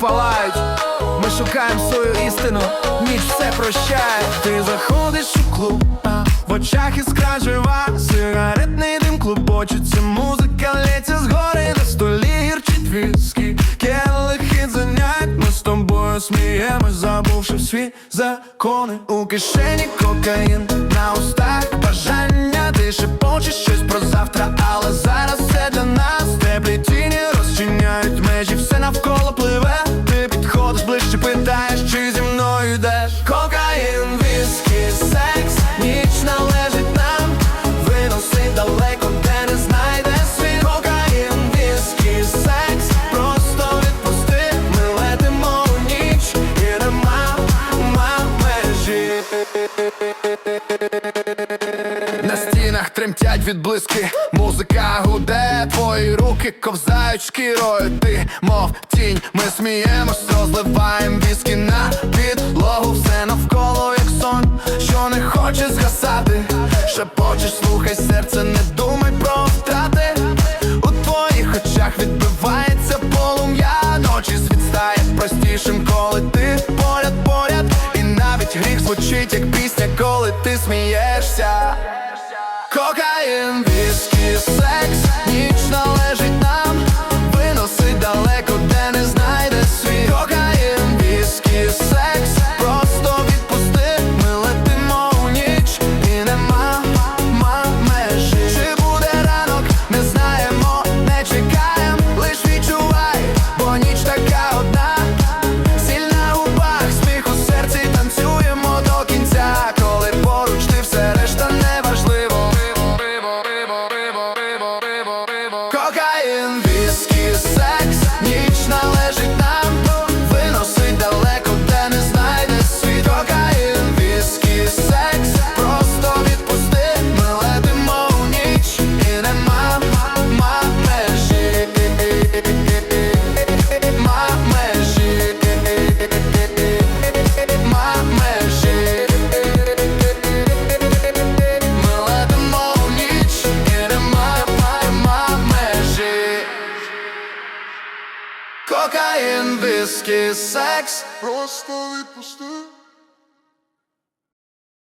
палають. Ми шукаємо свою істину, ніч все прощає. Ти заходиш у клуб, в очах іскра жива, сигаретний дим клубочиться, музика лється згори на столі гірчить віскі, келихи занять, ми з тобою сміємось, забувши всі закони. У кишені кокаїн, На стінах тремтять відблиски, музика гуде, твої руки ковзають шкірою. Ти, мов тінь, ми сміємось, розливаєм віскі на підлогу, все навколо, як сон, що не хоче згасати. Шепочеш, слухай серце, не думай про втрати. У твоїх очах відбивається полум'я, ночі світ стає простішим, коли ти навіть гріх звучить, як пісня, коли ти смієшся. Кокаїн, віскі, Кокаїн, віскі, секс, Просто відпусти